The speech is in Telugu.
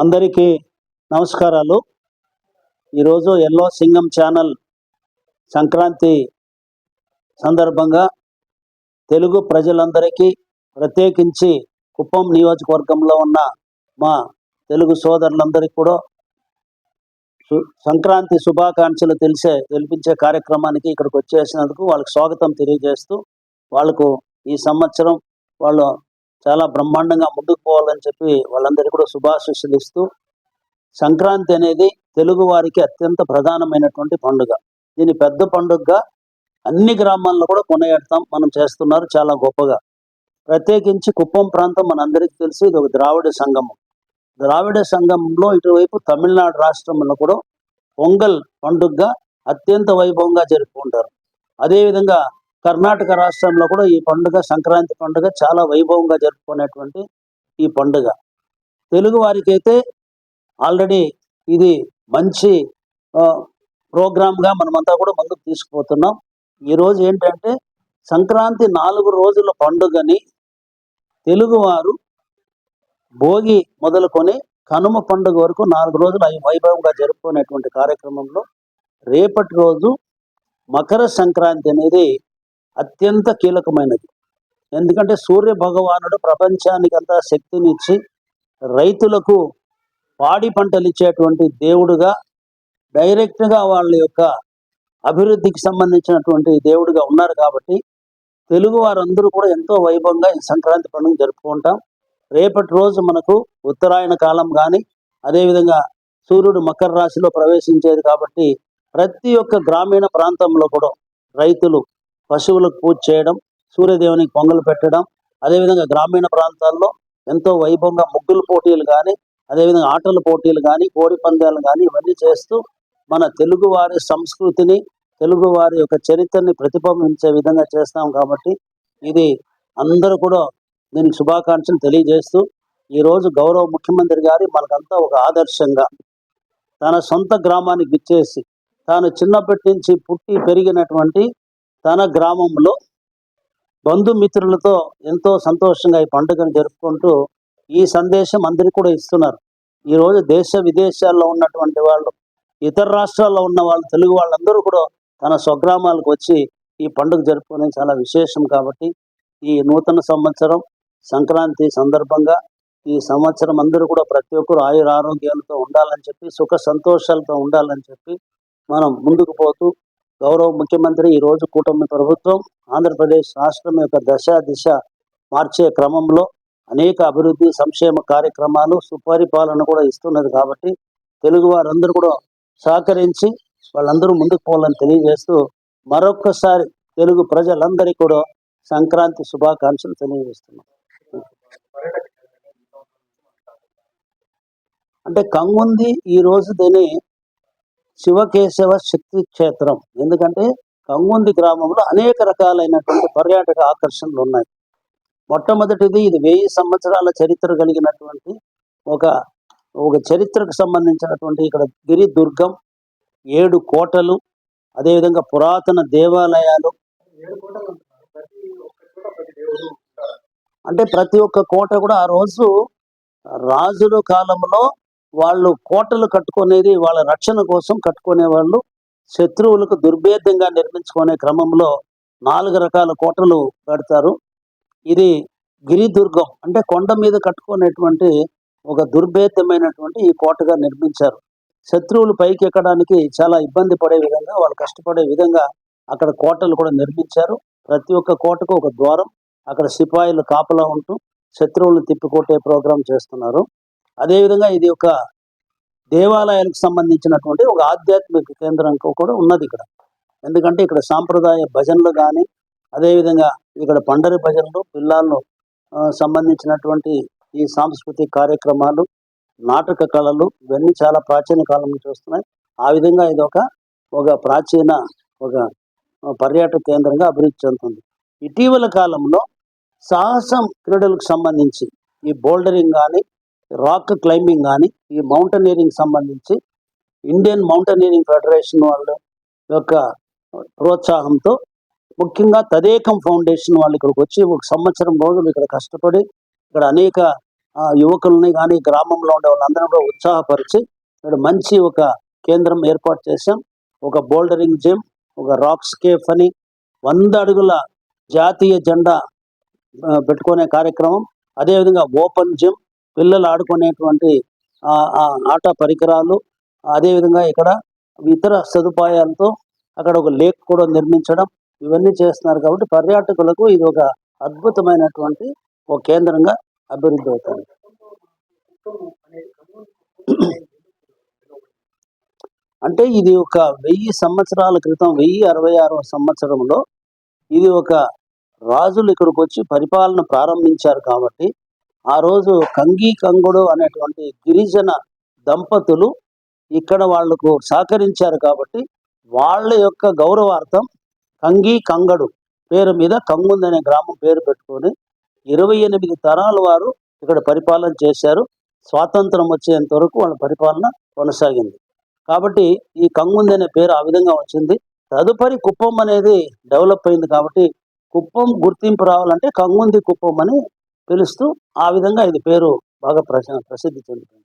అందరికీ నమస్కారాలు. ఈరోజు ఎల్లో సింగం ఛానల్ సంక్రాంతి సందర్భంగా తెలుగు ప్రజలందరికీ ప్రత్యేకించి కుప్పం నియోజకవర్గంలో ఉన్న మా తెలుగు సోదరులందరికీ కూడా సంక్రాంతి శుభాకాంక్షలు తెలిసే తెలిపించే కార్యక్రమానికి ఇక్కడికి వచ్చేసినందుకు వాళ్ళకి స్వాగతం తెలియజేస్తూ వాళ్ళకు ఈ సంవత్సరం వాళ్ళు చాలా బ్రహ్మాండంగా ముందుకు పోవాలని చెప్పి వాళ్ళందరికీ కూడా శుభాశీస్సులు ఇస్తూ సంక్రాంతి అనేది తెలుగు వారికి అత్యంత ప్రధానమైనటువంటి పండుగ. దీని పెద్ద పండుగగా అన్ని గ్రామాల్లో కూడా కొనియాడతాం. మనం చేస్తున్నారు చాలా గొప్పగా. ప్రత్యేకించి కుప్పం ప్రాంతం మనందరికీ తెలిసి ఇది ఒక ద్రావిడ సంగమం. ద్రావిడ సంగమంలో ఇటువైపు తమిళనాడు రాష్ట్రంలో కూడా పొంగల్ పండుగగా అత్యంత వైభవంగా జరుపుకుంటారు. అదేవిధంగా కర్ణాటక రాష్ట్రంలో కూడా ఈ పండుగ సంక్రాంతి పండుగ చాలా వైభవంగా జరుపుకునేటువంటి ఈ పండుగ. తెలుగు వారికి అయితే ఆల్రెడీ ఇది మంచి ప్రోగ్రామ్గా మనమంతా కూడా ముందుకు తీసుకుపోతున్నాం. ఈరోజు ఏంటంటే సంక్రాంతి నాలుగు రోజుల పండుగని తెలుగువారు భోగి మొదలుకొని కనుమ పండుగ వరకు నాలుగు రోజులు అవి వైభవంగా జరుపుకునేటువంటి కార్యక్రమంలో రేపటి రోజు మకర సంక్రాంతి అనేది అత్యంత కీలకమైనది. ఎందుకంటే సూర్య భగవానుడు ప్రపంచానికి అంతా శక్తినిచ్చి రైతులకు పాడి పంటలు ఇచ్చేటువంటి దేవుడుగా డైరెక్ట్గా వాళ్ళ యొక్క అభివృద్ధికి సంబంధించినటువంటి దేవుడిగా ఉన్నారు కాబట్టి తెలుగు వారందరూ కూడా ఎంతో వైభవంగా ఈ సంక్రాంతి పండుగ జరుపుకుంటాం రేపటి రోజు మనకు ఉత్తరాయణ కాలం కానీ అదేవిధంగా సూర్యుడు మకర రాశిలో ప్రవేశించేది కాబట్టి ప్రతి ఒక్క గ్రామీణ ప్రాంతంలో కూడా రైతులు పశువులకు పూజ చేయడం సూర్యదేవునికి పొంగలు పెట్టడం అదేవిధంగా గ్రామీణ ప్రాంతాల్లో ఎంతో వైభవంగా ముగ్గుల పోటీలు కానీ అదేవిధంగా ఆటల పోటీలు కానీ కోడి పందాలు కానీ ఇవన్నీ చేస్తూ మన తెలుగు వారి సంస్కృతిని తెలుగు వారి యొక్క చరిత్రని ప్రతిబింబించే విధంగా చేస్తాం కాబట్టి ఇది అందరూ కూడా దీనికి శుభాకాంక్షలు తెలియజేస్తూ ఈరోజు గౌరవ ముఖ్యమంత్రి గారి మనకంతా ఒక ఆదర్శంగా తన సొంత గ్రామానికి ఇచ్చేసి తాను చిన్నప్పటి నుంచి పుట్టి పెరిగినటువంటి తన గ్రామంలో బంధుమిత్రులతో ఎంతో సంతోషంగా ఈ పండుగను జరుపుకుంటూ ఈ సందేశం అందరికీ కూడా ఇస్తున్నారు. ఈరోజు దేశ విదేశాల్లో ఉన్నటువంటి వాళ్ళు ఇతర రాష్ట్రాల్లో ఉన్న వాళ్ళు తెలుగు వాళ్ళందరూ కూడా తన స్వగ్రామాలకు వచ్చి ఈ పండుగ జరుపుకునే చాలా విశేషం కాబట్టి ఈ నూతన సంవత్సరం సంక్రాంతి సందర్భంగా ఈ సంవత్సరం అందరూ కూడా ప్రతి ఒక్కరు ఆయుర ఆరోగ్యాలతో ఉండాలని చెప్పి సుఖ సంతోషాలతో ఉండాలని చెప్పి మనం ముందుకు పోతూ గౌరవ ముఖ్యమంత్రి ఈ రోజు కూటమి ప్రభుత్వం ఆంధ్రప్రదేశ్ రాష్ట్రం యొక్క దశ దిశ మార్చే క్రమంలో అనేక అభివృద్ధి సంక్షేమ కార్యక్రమాలు సుపరిపాలన కూడా ఇస్తున్నది కాబట్టి తెలుగు వారందరూ కూడా సహకరించి వాళ్ళందరూ ముందుకు పోవాలని తెలియజేస్తూ మరొక్కసారి తెలుగు ప్రజలందరికీ కూడా సంక్రాంతి శుభాకాంక్షలు తెలియజేస్తున్నాం. అంటే కంగుంది ఈ రోజు దీని శివకేశవ శక్తి క్షేత్రం. ఎందుకంటే కంగుంది గ్రామంలో అనేక రకాలైనటువంటి పర్యాటక ఆకర్షణలు ఉన్నాయి. మొట్టమొదటిది ఇది వెయ్యి సంవత్సరాల చరిత్ర కలిగినటువంటి ఒక ఒక చరిత్రకు సంబంధించినటువంటి ఇక్కడ గిరి దుర్గం ఏడు కోటలు అదేవిధంగా పురాతన దేవాలయాలు. అంటే ప్రతి ఒక్క కోట కూడా ఆ రోజు రాజుల కాలంలో వాళ్ళు కోటలు కట్టుకునేది వాళ్ళ రక్షణ కోసం కట్టుకునే వాళ్ళు శత్రువులకు దుర్భేద్యంగా నిర్మించుకునే క్రమంలో నాలుగు రకాల కోటలు కడతారు. ఇది గిరిదుర్గం అంటే కొండ మీద కట్టుకునేటువంటి ఒక దుర్భేద్యమైనటువంటి ఈ కోటగా నిర్మించారు. శత్రువులు పైకి ఎక్కడానికి చాలా ఇబ్బంది పడే విధంగా వాళ్ళు కష్టపడే విధంగా అక్కడ కోటలు కూడా నిర్మించారు. ప్రతి ఒక్క కోటకు ఒక ద్వారం అక్కడ సిపాయిలు కాపలా ఉంటూ శత్రువులను తిప్పికొట్టే ప్రోగ్రాం చేస్తున్నారు. అదేవిధంగా ఇది ఒక దేవాలయాలకు సంబంధించినటువంటి ఒక ఆధ్యాత్మిక కేంద్రం కూడా ఉన్నది ఇక్కడ. ఎందుకంటే ఇక్కడ సాంప్రదాయ భజనలు కానీ అదేవిధంగా ఇక్కడ పండరి భజనలు పిల్లలను సంబంధించినటువంటి ఈ సాంస్కృతిక కార్యక్రమాలు నాటక కళలు ఇవన్నీ చాలా ప్రాచీన కాలం నుంచి వస్తున్నాయి ఆ విధంగా ఇది ఒక ఒక ప్రాచీన ఒక పర్యాటక కేంద్రంగా అభివృద్ధి చెందుతుంది. ఇటీవల కాలంలో సాహసం క్రీడలకు సంబంధించి ఈ బోల్డరింగ్ కానీ రాక్ క్లైంబింగ్ కానీ ఈ మౌంటనీరింగ్ సంబంధించి ఇండియన్ మౌంటనీరింగ్ ఫెడరేషన్ వాళ్ళ యొక్క ప్రోత్సాహంతో ముఖ్యంగా తదేకం ఫౌండేషన్ వాళ్ళు ఇక్కడికి వచ్చి ఒక సంవత్సరం రోజులు ఇక్కడ కష్టపడి ఇక్కడ అనేక ఆ, యువకుల్ని కానీ గ్రామంలో ఉండే వాళ్ళందరూ కూడా ఉత్సాహపరిచి ఇక్కడ మంచి ఒక కేంద్రం ఏర్పాటు చేశాం. ఒక బోల్డరింగ్ జిమ్ ఒక రాక్ స్కేఫ్ అని వంద అడుగుల జాతీయ జెండా పెట్టుకునే కార్యక్రమం. అదేవిధంగా ఓపెన్ జిమ్ పిల్లలు ఆడుకునేటువంటి ఆట పరికరాలు అదేవిధంగా ఇక్కడ ఇతర సదుపాయాలతో అక్కడ ఒక లేక్ కూడా నిర్మించడం ఇవన్నీ చేస్తున్నారు కాబట్టి పర్యాటకులకు ఇది ఒక అద్భుతమైనటువంటి ఒక కేంద్రంగా అభివృద్ధి అవుతుంది. అంటే ఇది ఒక వెయ్యి సంవత్సరాల క్రితం వెయ్యి అరవై ఆరవ సంవత్సరంలో ఇది ఒక రాజులు ఇక్కడికి వచ్చి పరిపాలన ప్రారంభించారు కాబట్టి ఆ రోజు కంగి కంగుడు అనేటువంటి గిరిజన దంపతులు ఇక్కడ వాళ్ళకు సహకరించారు కాబట్టి వాళ్ళ యొక్క గౌరవార్థం కంగి కంగడు పేరు మీద కంగుంది అనే గ్రామం పేరు పెట్టుకొని ఇరవై ఎనిమిది తరాల వారు ఇక్కడ పరిపాలన చేశారు. స్వాతంత్రం వచ్చేంత వరకు వాళ్ళ పరిపాలన కొనసాగింది. కాబట్టి ఈ కంగుంది అనే పేరు ఆ విధంగా వచ్చింది. తదుపరి కుప్పం అనేది డెవలప్ అయింది కాబట్టి కుప్పం గుర్తింపు రావాలంటే కంగుంది కుప్పం అని పిలుస్తూ ఆ విధంగా ఇది పేరు బాగా ప్రసిద్ధి చెందుతుంది.